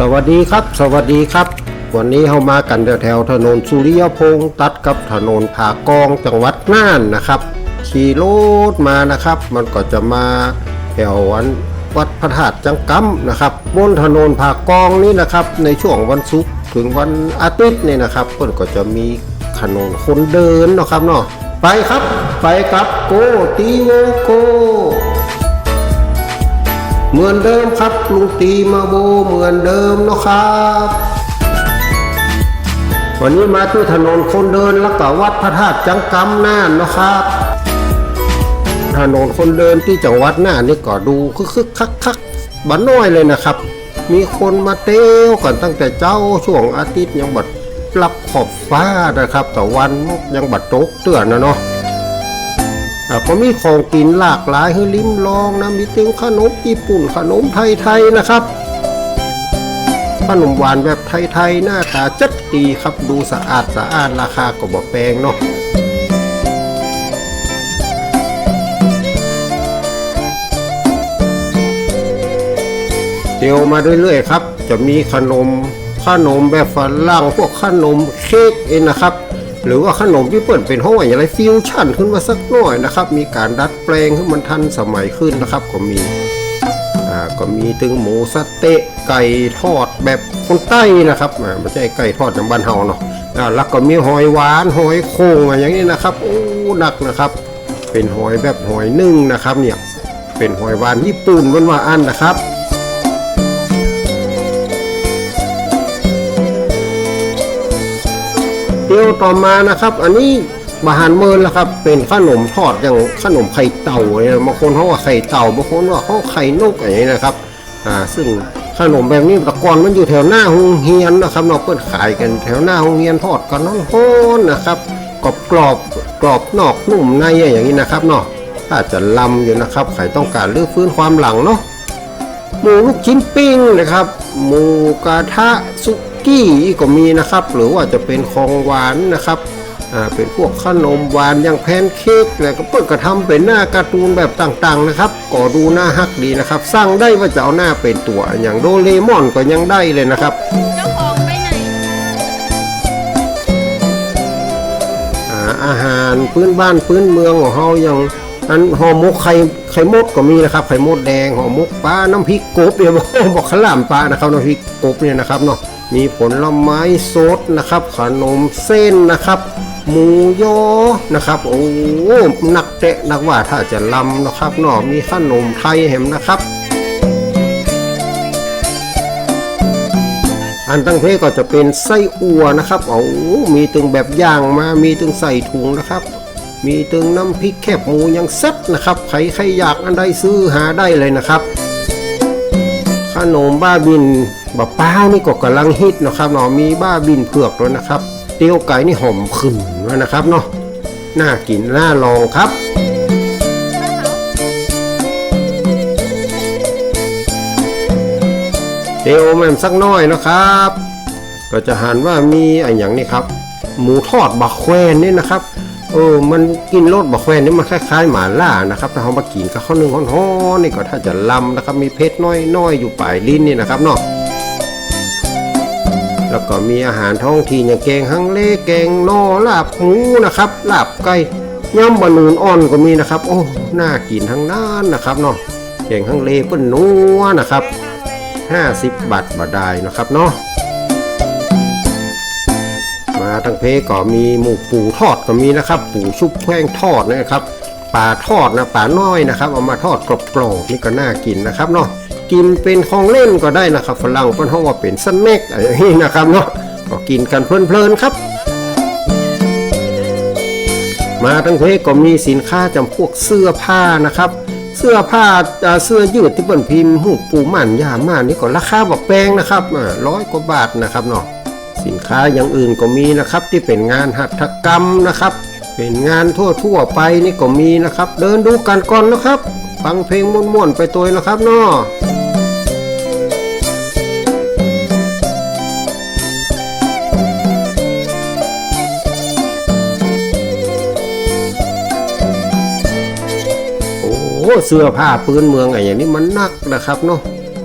สวัสดีครับ สวัสดีครับ วันนี้เรามากันแถวๆถนนสุริยพงษ์ตัดกับถนนผากองจังหวัดน่านนะครับ ขี่รถมานะครับ มันก็จะมาแถววันวัดพระธาตุจังกัมนะครับบนถนนผากองนี่นะครับ ในช่วงวันศุกร์ถึงวันอาทิตย์นี่นะครับเพิ่นก็จะมีถนนคนเดินนะครับเนาะไปครับ ไปกับโกตีโวโก เหมือนเดิมครับลุงตีมาโบเหมือนเดิมนะครับ วันนี้มาที่ถนนคนเดินแล้วก็วัดพระธาตุจังกำน่านนาะครับถนนคนเดินที่จังหวัดน่านนี่ก็ดูคึกคักคักบ้านน้อยเลยนะครับ มีคนมาเต้วกันตั้งแต่เจ้าช่วงอาทิตย์ยังบัดรับขอบฟ้านะครับแต่วันยังบัดตกเตือนนะเนาะ ก็มีของกินหลากหลายให้ลิ้มลองนะมีตึงขนมญี่ปุ่นขนมไทยๆนะครับขนมหวานแบบไทยๆหน้าตาจัดดีครับดูสะอาดสะอาดราคาก็บ่แพงเนาะเดี๋ยวมาเรื่อยๆครับ จะมีขนมขนมแบบฝรั่งพวกขนมเค้กเองนะครับ หรือว่าขนมที่เปิดเป็นห้องอะไรฟิวชั่นขึ้นมาสักหน่อยนะครับ มีการดัดแปลงให้มันทันสมัยขึ้นนะครับ ก็มีอ่าก็มีถึงหมูสะเต๊ะไก่ทอดแบบคนใต้นะครับอ่าไม่ใช่ไก่ทอดอย่างบ้านเฮาเนาะอ่าแล้วก็มีหอยหวานหอยโข่งอะไรอย่างนี้นะครับโอ้หนักนะครับ เป็นหอยแบบหอยนึ่งนะครับเนี่ยเป็นหอยหวานญี่ปุ่นวันว่าอันนะครับ เดียวต่อมานะครับ อันนี้บาหารเมินแล้วครับ เป็นขนมทอดอย่างขนมไข่เต่าเนี่ยบางคนเขาว่าไข่เต่าบางคนว่าเขาไข่นกอย่างนี้นะครับอ่าซึ่งขนมแบบนี้ตะกอนมันอยู่แถวหน้าโรงเรียนนะครับเราเปิดขายกันแถวหน้าโรงเรียนทอดกันน้อนๆนะครับกรอบกรอบกรอบนอกนุ่มในอย่างนี้นะครับเนาะถ้าจะลำอยู่นะครับใครต้องการรื้อฟื้นความหลังเนาะหมูลูกชิ้นปิ้งนะครับ หมูกระทะซุ กี้ก็มีนะครับ หรือว่าจะเป็นของหวานนะครับอ่าเป็นพวกขนมหวานอย่างแพนเค้กแล้วก็เปิดกระทำเป็นหน้าการ์ตูนแบบต่างๆนะครับก็ดูน่าฮักดีนะครับ สร้างได้ว่าจะเอาหน้าเป็นตัวอย่างโดเรมอนก็ยังได้เลยนะครับเจ้าของไปไหนอ่าอาหารพื้นบ้านพื้นเมืองของเขาอย่างอันห่อหมกไข่ไข่มดก็มีนะครับไข่มดแดงห่อหมกปลาน้ำพริกกบเนี่ยบอกบอกขาวหลามปลานะครับน้ำพริกกบเนี่ยนะครับเนาะ มีผลไม้สดนะครับ ขนมเส้นนะครับ หมูยอนะครับ โอ้นักเตะนักว่าถ้าจะลำนะครับเนาะมีขนมไทยแหมนะครับ อันตั้งเพก็จะเป็นไส้อั่วนะครับโอ้มีตึงแบบย่างมา มีตึงใส่ถุงนะครับมีตึงน้ำพริกแคบหมูยังเซ็ตนะครับใครใครอยากอันใดซื้อหาได้เลยนะครับ ขนมบ้าบิน บะป้าวนี่ก็กำลังฮิตนะครับเนาะมีบ้าบินเผือกด้วยนะครับ เตี๊ยวไก่นี่หอมขึ้นด้วนะครับเนาะน่ากินน่าลองครับเตียวแม่มสักน้อยนะครับ ก็จะหันว่ามีอะไรอย่างนี้ครับ หมูทอดบักแควนนี่นะครับเออมันกินรสบักแควนนี่มันคล้ายๆหมาล่านะครับถ้าเรามากินกับข้าวนึ่งฮ้อนๆนี่ก็ถ้าจะลำนะครับ มีเพชรน้อยๆอยู่ปลายลิ้นนี่นะครับเนาะ แล้วก็มีอาหารท้องถิ่นอย่างแกงฮังเลแกงนอลาบหมูนะครับลาบไก่ย่ำบะนูนอ่อนก็มีนะครับ โอ้น่ากินทั้งนั้นนะครับเนาะแกงฮังเลเปิ้นนัวนะครับ 50 บาทบาดายนะครับเนาะมาทางเพก็มีหมูปูทอดก็มีนะครับ ปูชุบแป้งทอดนะครับปลาทอดนะปลาน้อยนะครับ เอามาทอดกรอบๆนี่ก็น่ากินนะครับเนาะ กินเป็นของเล่นก็ได้นะครับฝรั่งเพิ่นเฮาว่าเป็นสแน็คอะไรอย่างนี้นะครับเนาะก็กินกันเพลินๆครับ มาทางเพก็มีสินค้าจำพวกเสื้อผ้านะครับ เสื้อผ้าเสื้อยืดที่เปิ้นพิมพ์หูปูมันยามานี่ก็ราคาบอกแพงนะครับร้อยกว่าบาทนะครับเนาะสินค้าอย่างอื่นก็มีนะครับที่เป็นงานหัตถกรรมนะครับ เป็นงานทั่วๆไปนี่ก็มีนะครับ เดินดูกันก่อนนะครับฟังเพลงม่วนๆไปตัวนะครับเนาะ อ้เสื้อผ้าปืนเมืองอะไรอย่างนี้มันนักนะครับเนาะ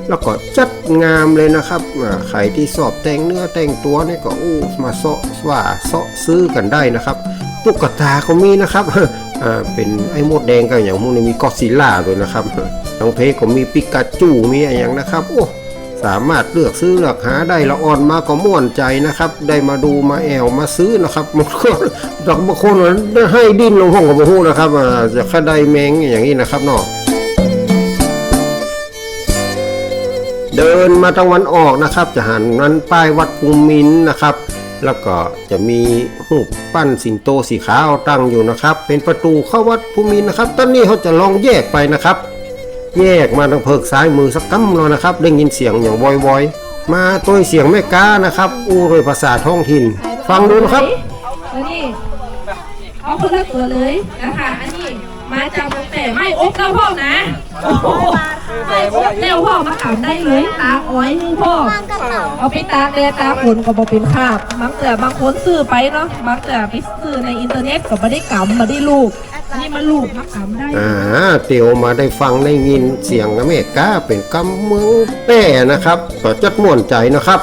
แล้วก็จัดงามเลยนะครับอ่าใครที่สอบแต่งเนื้อแต่งตัวนี่ก็อู้มาเสาะว่าเสาะซื้อกันได้นะครับตุ๊กตาก็มีนะครับเป็นไอ้มดแดงก็อย่างพวกนี้มีก็อซิลล่าด้วยนะครับน้องเพก็มีปิกาจูมีอะไรอย่างนะครับโอ้ สามารถเลือกซื้อเลือกหาได้ละอ่อนมาก็ม่วนใจนะครับ ได้มาดูมาแอวมาซื้อนะครับบางคนดอกบางคนให้ดิ้นลงห้องกับหูนะครับจะค่าได้แมงอย่างนี้นะครับเนาะเดินมาตะวันออกนะครับ จะหันนั้นป้ายวัดภูมินนะครับ แล้วก็จะมีรูปปั้นสิงโตสีขาวตั้งอยู่นะครับ เป็นประตูเข้าวัดภูมินนะครับ ตอนนี้เขาจะลองแยกไปนะครับ แยกมาทางเพิกซ้ายมือสักกัมแล้วนะครับ ได้ยินเสียงอย่างวอยๆ มาตัวเสียงแม่ก้านะครับ อู้โดยภาษาท้องถิ่น ฟังดูนะครับอันนี้เอาคนละตัวเลยนะคะอันนี้ มาจากเมืองแต่ไม่อบแล้วพ่อนะโอ้โหไม่อบแล้วพ่อมาขามได้เลยตากอ้อยให้พ่อ เอาไปตากแดดตากฝนก็บอเป็นคราบบางแต่บางคนซื้อไปเนาะบางแต่ไปซื้อในอินเทอร์เน็ตก็ไม่ได้กำไม่ได้ลูกอันนี้มันลูกมากำได้อ่าเตียวมาได้ฟังได้ยินเสียงแม่ก้าเป็นกำเมืองแป้นะครับก็จัดม่วนใจนะครับ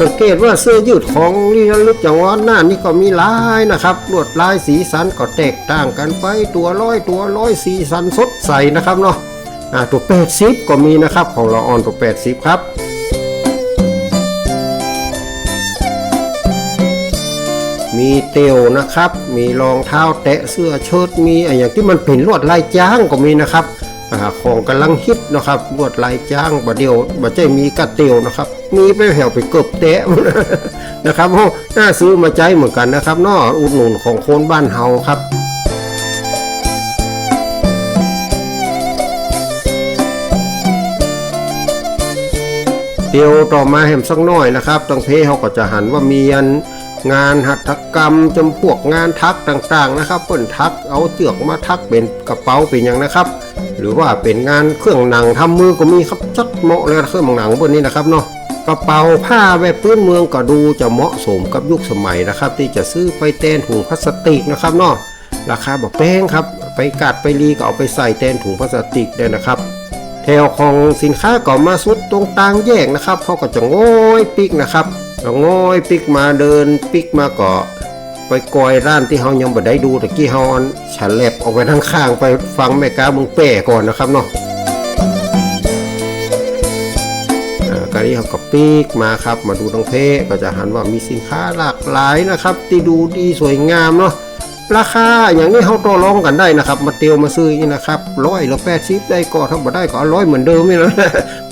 สังเกตว่าเสื้อยืดของลีลลึกจังหวัดน่านนี่ก็มีลายนะครับลวดลายสีสันก็แตกต่างกันไปตัวร้อยตัวร้อยสีสันสดใสนะครับเนาะอ่าตัวแปดสิบก็มีนะครับของละออนตัวแปดสิบครับมีเตียวนะครับ มีรองเท้าแตะเสื้อเชิ้ตมีอะไรอย่างที่มันเป็นลวดลายจ้างก็มีนะครับ ของกำลังฮิตนะครับลวดลายจ้างบะเดียวบะใจมีกระเตียวนะครับ มีไปแถวไปเกือบแตะนะครับโอ้น่าซื้อมาใจเหมือนกันนะครับนออุดหนุนของคนบ้านเฮาครับเดียวต่อมาแหมสักหน่อยนะครับตังเพเขาก็จะหันว่ามีอัน งานหัตถกรรมจำพวกงานทักต่างๆนะครับเปิ้นทักเอาเจือกมาทักเป็นกระเป๋าเป็นอย่างนะครับ หรือว่าเป็นงานเครื่องหนังทำมือก็มีครับจัดเหมาะเลยเครื่องหนังพวกนี้นะครับเนาะกระเป๋าผ้าแบบพื้นเมืองก็ดูจะเหมาะสมกับยุคสมัยนะครับ ที่จะซื้อไปแทนถุงพลาสติกนะครับเนาะราคาแบอกแพงครับ ไปกัดไปรีก็เอาไปใส่แทนถุงพลาสติกได้นะครับแถวของสินค้าก็มาสุดตรงต่างแยกนะครับเขาก็จะโง่ยปิกนะครับ แล้วโง่อยปิกมาเดินปิกมาเก็ไปกอยร้านที่เขายังบ่ได้ดูตะกี้เขาอันฉันแลบออกไปทางข้างไปฟังแม่กามึงแป้ก่อนนะครับเนาะอ่าการนี้เขาก็ปิกมาครับมาดูตรงเพก็จะหันว่ามีสินค้าหลากหลายนะครับ ที่ดูดีสวยงามเนาะราคาอย่างนี้เขาต่อรองกันได้นะครับ มาเตียวมาซื้อนี่นะครับร้อยละแปดสิบได้ก็ถ้าบ่ได้ก็ร้อยเหมือนเดิมนี่นะ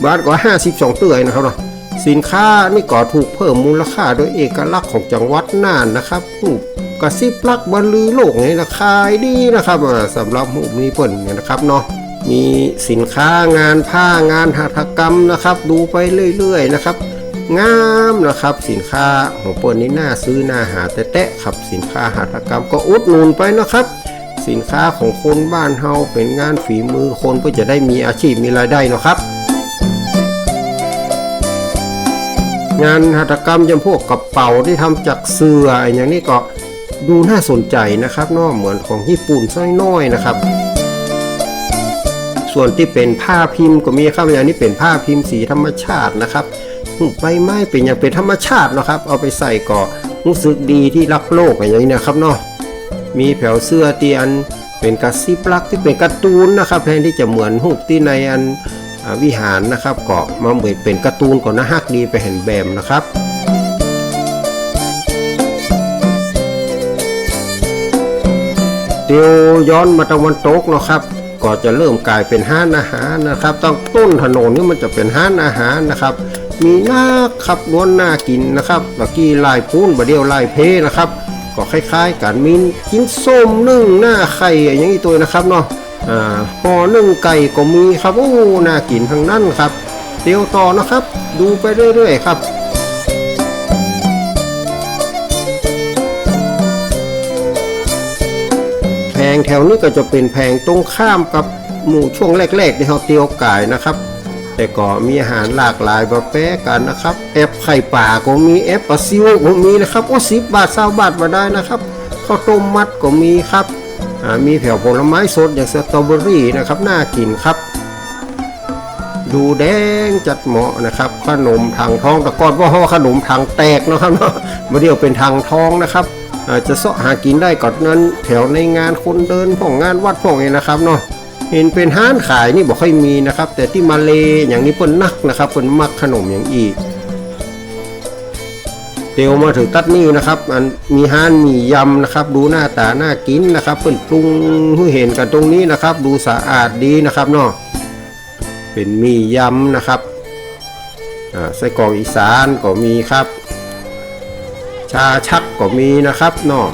บาทก็ห้าสิบสองเตือยนะครับเนาะ สินค้านี่ก็ถูกเพิ่มมูลค่าโดยเอกลักษณ์ของจังหวัดน่านนะครับหูกระซิบลักบรรลือโลกนี่นะขายดีนะครับอ่าสำหรับหูปนี้เปิ่นเนี่ยนะครับเนาะมีสินค้างานผ้างานหัตถกรรมนะครับ ดูไปเรื่อยๆนะครับ งามนะครับสินค้าของเปิ่นนี่น่าซื้อน่าหาแต่แตะครับสินค้าหัตถกรรมก็อุดหนุนไปนะครับสินค้าของคนบ้านเฮาเป็นงานฝีมือคนเพื่อจะได้มีอาชีพมีรายได้นะครับ งานหัตถกรรมจำพวกกระเป๋าที่ทำจากเสืออย่างนี้ก็ดูน่าสนใจนะครับเนอกเหมือนของญี่ปุ่นสักน้อยนะครับ ส่วนที่เป็นผ้าพิมพ์ก็มีครับอย่างนี้เป็นผ้าพิมพ์สีธรรมชาตินะครับใบไม้เป็นอย่างเป็นธรรมชาตินะครับ เอาไปใส่ก็รู้สึกดีที่รักโลกอย่างนี้นะครับเนาะมีแผวเสื้อเตียนเป็นกระซิบลักที่เป็นการ์ตูนนะครับแทนที่จะเหมือนรูปที่ในอัน วิหารนะครับก็มาเหมือนเป็นการ์ตูนก่อนนะฮักดีไปเห็นแบบนะครับเดียวย้อนมาตะวันตกนะครับก็จะเริ่มกลายเป็นห้านอาหารนะครับตั้งต้นถนนนี่มันจะเป็นห้านอาหารนะครับ มีหน้าครับล้วนหน้ากินนะครับตะกี้ลายปูนบะเดียวลายเพนะครับ ก็คล้ายๆกันมีกินส้มนึ่งหน้าไข่อย่างนี้ตัวนะครับเนาะ อ่าห่อนึ่งไก่ก็มีครับโอ้น่ากินทั้งนั้นครับเดี๋ยวต่อนะครับ ดูไปเรื่อยๆครับแพงแถวนี้ก็จะเป็นแพงตรงข้ามกับหมู่ช่วงแรกๆที่เขาเตียวไก่นะครับแต่ก็มีอาหารหลากหลายมาแปะกันนะครับแอปไข่ป่าก็มีแอปปลาซิวก็มีนะครับโอ้สิบบาทเศร้าบาทมาได้นะครับข้าวต้มมัดก็มีครับ มีแถวผลไม้สดอย่างสตรอเบอรี่นะครับน่ากินครับ ดูแดงจัดเหมาะนะครับ ขนมทางท้องแต่ก่อนว่าเขาว่าขนมทางแตกนะครับเนาะมาเดียวเป็นทางท้องนะครับอาจะเสาะหากินได้ก่อนนั้น แถวในงานคนเดินพวกงงานวัดพวกนี้นะครับเนาะเห็นเป็นห้านขายนี่บอกค่อยมีนะครับ แต่ที่มาเลอย่างนี้เปิ้นนักนะครับเปิ้นมักขนมอย่างอีก เตียวมาถึงตัดนี่นะครับอันมีห้านมียำนะครับ ดูหน้าตาหน่ากินนะครับเปิ้นปรุงให้เห็นกันตรงนี้นะครับ ดูสะอาดดีนะครับเนาะเป็นมียำนะครับอ่าไส้กรอกอีสานก็มีครับ ชาชักก็มีนะครับเนาะ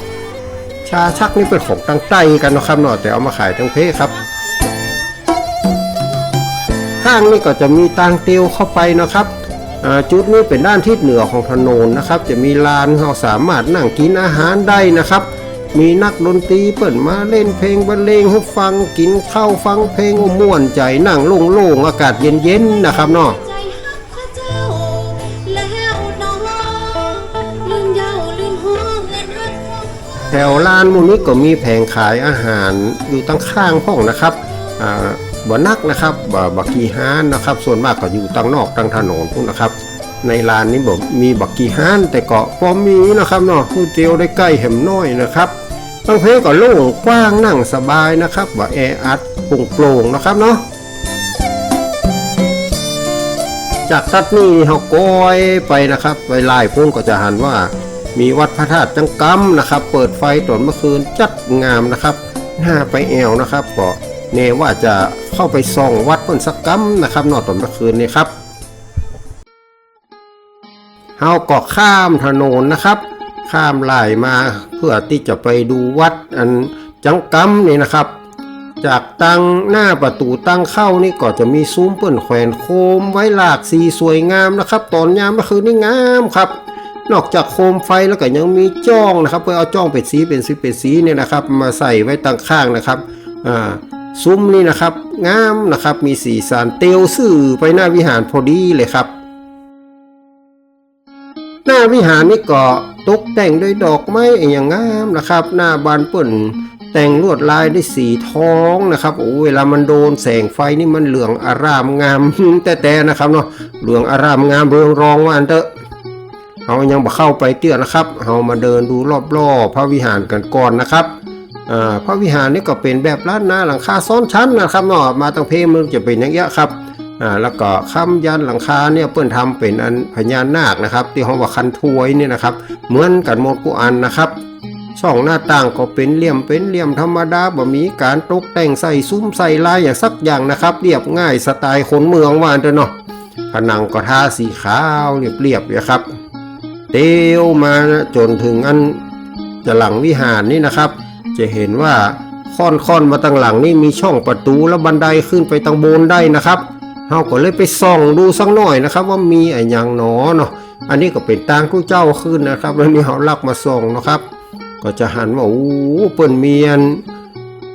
ชาชักนี่เป็นของตั้งใต้กันนะครับเนาะแต่เอามาขายทั้งเพครับข้างนี่ก็จะมีตางเตียวเข้าไปนะครับ จุดนี้เป็นด้านทิศเหนือของถนนนะครับ จะมีลานเราสามารถนั่งกินอาหารได้นะครับ มีนักดนตรีเปิดมาเล่นเพลงบรรเลงให้ฟังกินข้าวฟังเพลงม่วนใจนั่งโล่งๆอากาศเย็นๆนะครับเนาะแล้วลาลืมห้องเงินฮักของแถวลานมูนี้ก็มีแผงขายอาหารอยู่ตั้งข้างห้องนะครับอ่า บ่นักนะครับบ่บักกีฮานนะครับ ส่วนมากก็อยู่ตั้งนอกตั้งถนนพุ่นนะครับ ในลานนี้บอกมีบักกีฮานแต่ก็พอมีนะครับเนาะคือเตียวได้ใกล้แหมน้อยนะครับตั้งเพก็โล่งกว้างนั่งสบายนะครับว่แออัดโปร่งๆนะครับเนาะจากตัดนี่เขาก้อยไปนะครับไปไล่พุ่นก็จะหันว่ามีวัดพระธาตุจังกำนะครับ เปิดไฟตอนเมื่อคืนจัดงามนะครับ หน้าไปแอวนะครับก็ เนว่าจะเข้าไปส่องวัดเพิ่นสักกำนะครับนอกตอนเมื่อคืนนี้ครับเฮาก็ข้ามถนนนะครับ ข้ามไล่มาเพื่อที่จะไปดูวัดอันจังกำนี่นะครับ จากตั้งหน้าประตูตั้งเข้านี่ก็จะมีซุ้มเปิ้นแขวนโคมไว้หลากสีสวยงามนะครับ ตอนยามเมื่อคืนนี่งามครับ นอกจากโคมไฟแล้วก็ยังมีจ้องนะครับ เพื่อเอาจ้องเป็ดสีเป็นสีเป็ดสีเนี่ยนะครับ มาใส่ไว้ตั้งข้างนะครับอ่า ซุ้มนี่นะครับ งามนะครับ มีสีสันเตียวสื่อไปหน้าวิหารพอดีเลยครับ หน้าวิหารนี่ก็ตกแต่งด้วยดอกไม้อย่างงามนะครับ หน้าบานเปิ่นแต่งลวดลายด้วยสีทองนะครับโอ้เวลามันโดนแสงไฟนี่มันเหลืองอารามงามแต่แต่นะครับเนาะเหลืองอารามงามเรืองรองว่าอันเถอะเรายังบ่เข้าไปเตี้ยนะครับเรามาเดินดูรอบๆพระวิหารกันก่อนนะครับ พระวิหารนี่ก็เป็นแบบล้านหน้าหลังคาซ้อนชั้นนะครับเนาะมาตั้งเพมึงจะเป็นอย่างเงี้ยครับอ่าแล้วก็ค้ำยันหลังคาเนี่ยเปิ้นทำเป็นอันพญานาคนะครับ ที่ห้องว่าคันถวยเนี่ยนะครับ เหมือนกันหมดกูอันนะครับช่องหน้าต่างก็เป็นเหลี่ยมเป็นเหลี่ยมธรรมดาบ่มีการตกแต่งใส่ซุ้มใส่ลายอย่างสักอย่างนะครับ เรียบง่ายสไตล์คนเมืองว่าอันเถอะเนาะผนังก็ทาสีขาวเรียบๆนะครับ เตียวมาจนถึงอันจะหลังวิหารนี่นะครับ จะเห็นว่าค่อนๆมาตั้งหลังนี่มีช่องประตูแล้วบันไดขึ้นไปตังบนได้นะครับเฮาก็เลยไปส่องดูสักหน่อยนะครับ ว่ามีไอ้ยังหนอเนาะอันนี้ก็เป็นตางกู้เจ้าขึ้นนะครับ แล้วนี่เฮาลักมาส่องนะครับ ก็จะหันว่าโอ้เปิ้นเมียน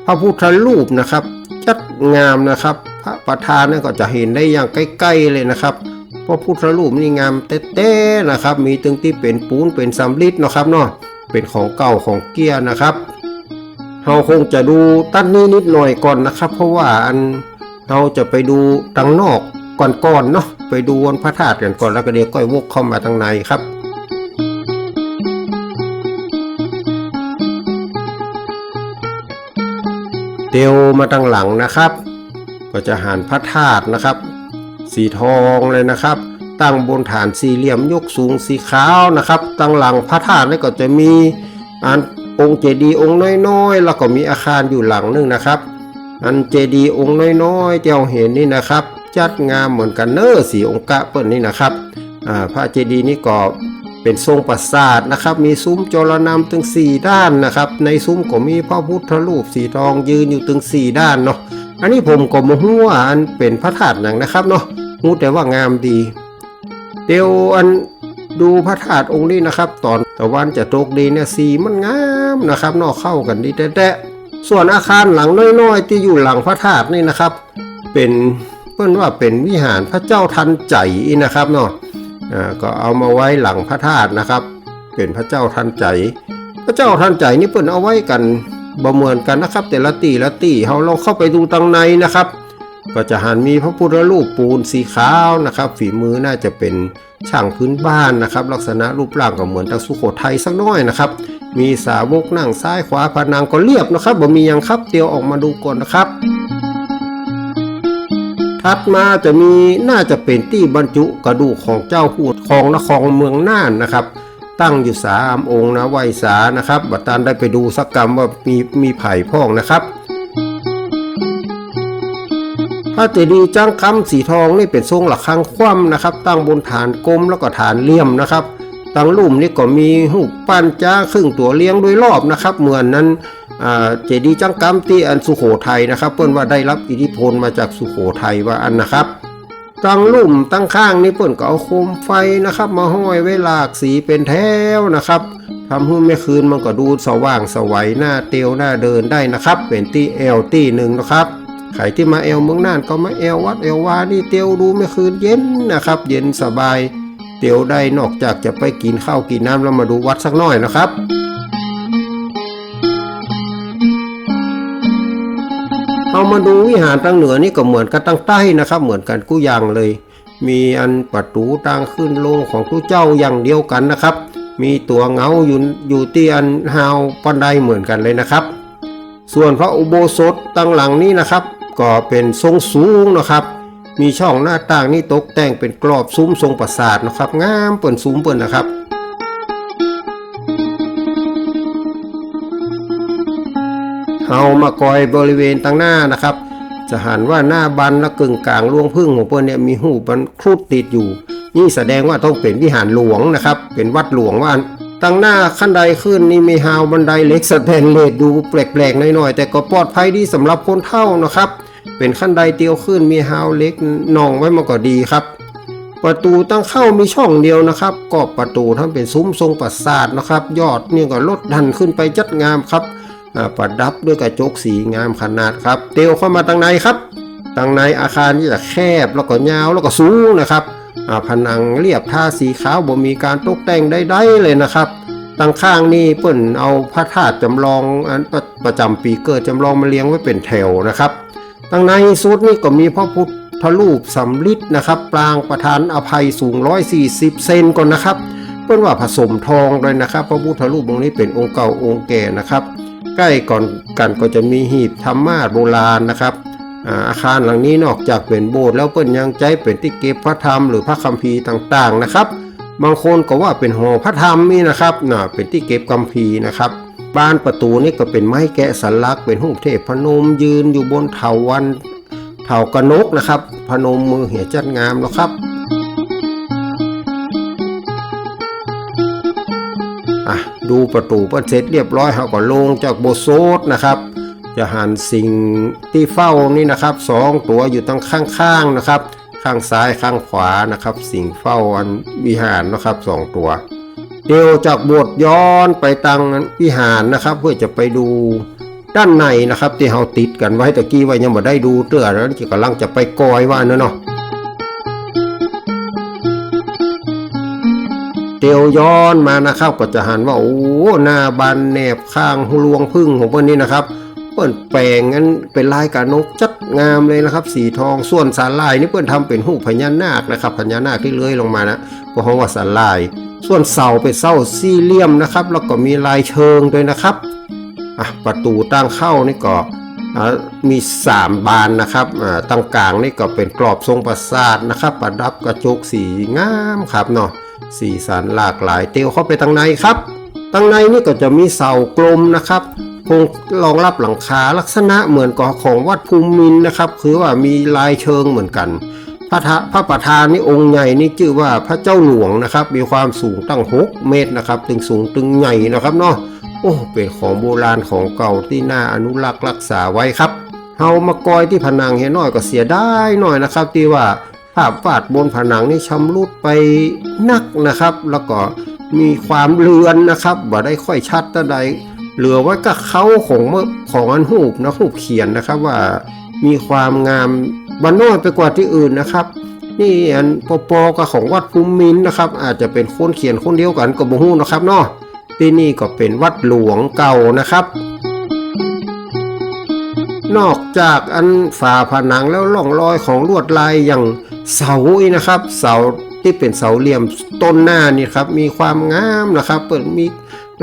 พระพุทธรูปนะครับจัดงามนะครับ พระประธานนั่นก็จะเห็นได้อย่างใกล้ๆเลยนะครับพระพุทธรูปนี่งามเต้ๆนะครับ มีตึงที่เป็นปูนเป็นสำริดนะครับเนาะเป็นของเก่าของเกี้ยนะครับ เราคงจะดูตั้นนี้นิดหน่อยก่อนนะครับ เพราะว่าอันเราจะไปดูทางนอกก่อนๆเนาะไปดูวันพระธาตุกันก่อนแล้วก็เดี๋ยวก็วกเข้ามาทางในครับเตียวมาทางหลังนะครับ ก็จะหันพระธาตุนะครับ สีทองเลยนะครับ ตั้งบนฐานสี่เหลี่ยมยกสูงสีขาวนะครับตั้งหลังพระธาตุนี่ก็จะมีอัน องค์เจดีย์องค์น้อยๆ แล้วก็มีอาคารอยู่หลังนึงนะครับ อันเจดีย์องค์น้อยๆที่เราเห็นนี่นะครับ จัดงามเหมือนกันเนอร์สีองค์กะเปิ้ลนี่นะครับอ่าพระเจดีย์นี่ก็เป็นทรงปราสาทนะครับ มีซุ้มจรนำถึงสี่ด้านนะครับ ในซุ้มก็มีพระพุทธรูปสีทองยืนอยู่ถึงสี่ด้านเนาะอันนี้ผมก็มาฮู้ว่าอันเป็นพระธาตุหนังนะครับเนาะฮู้แต่ว่างามดีเดี๋ยวอัน ดูพระธาตุองค์นี้นะครับ ตอนตะวันจะตกดีเนี่ยสีมันงามนะครับนอกเข้ากันดีแท้ๆส่วนอาคารหลังน้อยๆ ที่อยู่หลังพระธาตุนี่นะครับ เป็นเพิ่อนว่าเป็นวิหารพระเจ้าทันใจนะครับเนาะอ่าก็เอามาไว้หลังพระธาตุนะครับ เป็นพระเจ้าทันใจ พระเจ้าทันใจนี่เพิ่อนเอาไว้กันบ่เมือนกันนะครับ แต่ละตีละตีเราลองเข้าไปดูตังในนะครับ ก็จะหันมีพระพุทธรูปปูนสีขาวนะครับ ฝีมือน่าจะเป็นช่างพื้นบ้านนะครับ ลักษณะรูปร่างก็เหมือนทางสุโขทัยสักหน้อยนะครับ มีสาวกนั่งซ้ายขวาผนังก็เรียบนะครับบ่มียังครับเตียวออกมาดูก่อนนะครับถัดมาจะมีน่าจะเป็นที่บรรจุกระดูกของเจ้าพูดของนครเมืองน่านนะครับ ตั้งอยู่สามองค์นะไหวสานะครับ บัตตันได้ไปดูสักกรรมว่ามีมีไผ่พ่องนะครับ พระเจดีย์จ้างคำสีทองนี่เป็นทรงหลักคังคว่ำนะครับ ตั้งบนฐานกลมแล้วก็ฐานเลี่ยมนะครับตั้งลุ่มนี่ก็มีหูปปั้นจ้าครึ่งตัวเลี้ยงโดยรอบนะครับ เหมือนนั้นเจดีย์จ้างคำที่อันสุโขทัยนะครับเปิ้นว่าได้รับอิทธิพลมาจากสุโขทัยว่าอันนะครับตั้งลุ่มตั้งข้างนี่เปิ้นก็เอาโคมไฟนะครับ มาห้อยไว้หลากสีเป็นแถวนะครับทำให้แม่คืนมันก็ดูสว่างสวัยหน้าเตียวหน้าเดินได้นะครับ เป็นตีแอลตีหนึ่งนะครับ ใครที่มาแอลเมืองน่านก็มาแอลวัดแอลวานี่เตียวดูไม่คืนเย็นนะครับ เย็นสบาย เตียวได้นอกจากจะไปกินข้าวกินน้ำแล้วมาดูวัดสักหน่อยนะครับเอามาดูวิหารทางเหนือนี่ก็เหมือนกันทางใต้นะครับ เหมือนกันกู้ยางเลย มีอันประตูทางขึ้นลงของตู้เจ้าอย่างเดียวกันนะครับ มีตัวเงาอยู่อยู่ที่อันฮาวปันไดเหมือนกันเลยนะครับ ส่วนพระอุโบสถตั้งหลังนี้นะครับ ก็เป็นทรงสูงนะครับ มีช่องหน้าต่างนี่ตกแต่งเป็นกรอบซุ้มทรงปราสาทนะครับ งามเปิ่นซุ้มเปิ่นนะครับเอามากอยบริเวณตั้งหน้านะครับ จะหันว่าหน้าบันและกึ่งกลางรวงพึ่งของเปิ้นเนี่ยมีหูบันครุดติดอยู่ นี่แสดงว่าต้องเป็นวิหารหลวงนะครับ เป็นวัดหลวงว่าตั้งหน้าขั้นใดขึ้นนี่มีฮาวบันไดเล็กสแตนเลสดูแปลกๆหน่อยๆแต่ก็ปลอดภัยดีสำหรับคนเท่านะครับ เป็นขั้นใดเตียวขึ้นมีฮาวเล็กนองไว้มันก็ดีครับ ประตูตั้งเข้ามีช่องเดียวนะครับกรอบประตูทำเป็นซุ้มทรงปราสาทนะครับ ยอดนี่ก็ลดดันขึ้นไปจัดงามครับประดับด้วยกระจกสีงามขนาดครับ เตียวเข้ามาทางในครับทางในอาคารนี่จะแคบแล้วก็ยาวแล้วก็สูงนะครับผนังเรียบท่าสีขาวบ่มีการตกแต่งใดๆเลยนะครับตั้งข้างนี่เปิ้นเอาพระธาตุจำลองประประจำปีเกิดจำลองมาเลี้ยงไว้เป็นแถวนะครับ ตั้งในสุดนี่ก็มีพระพุทธรูปสำริดนะครับ ปรางประธานอภัยสูง 140 เซนก่อนนะครับเพื่อนว่าผสมทองเลยนะครับ พระพุทธรูปองค์นี้เป็นองค์เก่าองค์แก่นะครับ ใกล้ก่อนกันก็จะมีหีบธรรมาโบราณนะครับอาอาคารหลังนี้นอกจากเป็นโบสถ์แล้วเปิ้นยังใจเป็นที่เก็บพระธรรมหรือพระคัมภีร์ต่างๆนะครับ บางคนก็ว่าเป็นหอพระธรรมนี่นะครับน่ะเป็นที่เก็บคัมภีร์นะครับ บ้านประตูนี่ก็เป็นไม้แกะสลัก เป็นรูปเทพพนมยืนอยู่บนเถาวันเถากระนกนะครับ พนมมือเหี่ยจัดงามนะครับอะดูประตูปิดเสร็จเรียบร้อยเขาก็ลงจากโบสถ์นะครับจะหันสิ่งที่เฝ้านี่นะครับสองตัวอยู่ตั้งข้างๆนะครับ ข้างซ้ายข้างขวานะครับ สิ่งเฝ้าอันวิหารนะครับสองตัว เดียวจากโบสถ์ย้อนไปตังวิหารนะครับ เพื่อจะไปดูด้านในนะครับ ที่เราติดกันไว้ตะกี้ไว้ยังบ่ได้ดูเตื้อแล้วที่กำลังจะไปกอยว่าเนาะเนาะเดียวย้อนมานะครับ ก็จะหันว่าโอ้หน้าบานแนบข้างหูลวงพึ่งของเพิ่นนี่นะครับเปิ้นแปลงงั้นเป็นลายกานกจัดงามเลยนะครับ สีทองส่วนสาลายนี่เปิ้นทำเป็นหูพญานาคนะครับพญานาคที่เลื้อยลงมานะเพราะเขาว่าสาลาย ส่วนเสาเป็นเสาสี่เหลี่ยมนะครับ แล้วก็มีลายเชิงด้วยนะครับอะประตูตั้งเข้านี่ก็มีสามบานนะครับอ่าตั้งกลางนี่ก็เป็นกรอบทรงปราสาทนะครับ ประดับกระจกสีงามครับเนาะสีสันหลากหลายเตียวเข้าไปทางในครับทางในนี่ก็จะมีเสากลมนะครับคงรองรับหลังคาลักษณะเหมือนกับของวัดภูมินนะครับ คือว่ามีลายเชิงเหมือนกัน พระพระประธานนี่องค์ใหญ่นี่ชื่อว่าพระเจ้าหลวงนะครับ มีความสูงตั้ง 6 เมตรนะครับ ตึงสูงตึงใหญ่นะครับเนาะโอ้เป็นของโบราณของเก่าที่น่าอนุรักษ์รักษาไว้ครับเฮามากอยที่ผนังเห็นน้อยก็เสียได้หน่อยนะครับที่ว่าภาพวาดบนผนังนี่ชำรุดไปนักนะครับ แล้วก็มีความเลือนนะครับบ่ได้ค่อยชัดเท่าใดเหลือไว้กับเขาของเมื่อของอันหูปนะหูปเขียนนะครับว่ามีความงาม บันน้อยไปกว่าที่อื่นนะครับ นี่อันปอปอกับของวัดภูมินนะครับ อาจจะเป็นคนเขียนคนเดียวกันกับบ่ฮู้นะครับเนาะที่นี่ก็เป็นวัดหลวงเก่านะครับ นอกจากอันฝาผนังแล้วร่องรอยของลวดลายอย่างเสาอีกนะครับ เสาที่เป็นเสาเหลี่ยมต้นหน้านี่ครับมีความงามนะครับ เปิดมี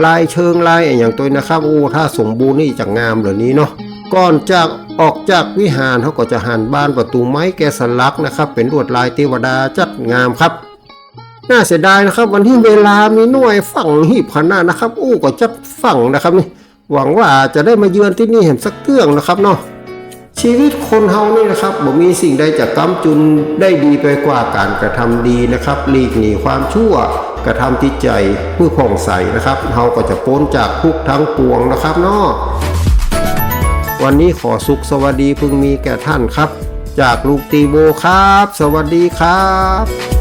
ลายเชิงลายอย่างตัวนะครับโอ้ถ้าสมบูรณ์นี่จะงามเหล่านี้เนาะก่อนจาก ออกจากวิหารเขาก็จะหันบ้านประตูไม้แกสลักนะครับ เป็นลวดลายเทวดาจัดงามครับ น่าเสียดายนะครับ วันที่เวลามีหน่วยฝั่งหีบขนาดนะครับ อู้ก็จะฝั่งนะครับนี่หวังว่าจะได้มาเยือนที่นี่เห็นสักเรื่องนะครับเนาะชีวิตคนเฮานี่นะครับบ่มีสิ่งใดจะก้ำจุนได้ดีไปกว่าการกระทำดีนะครับหลีกหนีความชั่วกระทำที่ใจเพื่อผ่องใสนะครับเฮาก็จะพ้นจากทุกทั้งปวงนะครับเนาะ วันนี้ขอสุขสวัสดีพึงมีแก่ท่านครับ จากลูกตีโบครับ สวัสดีครับ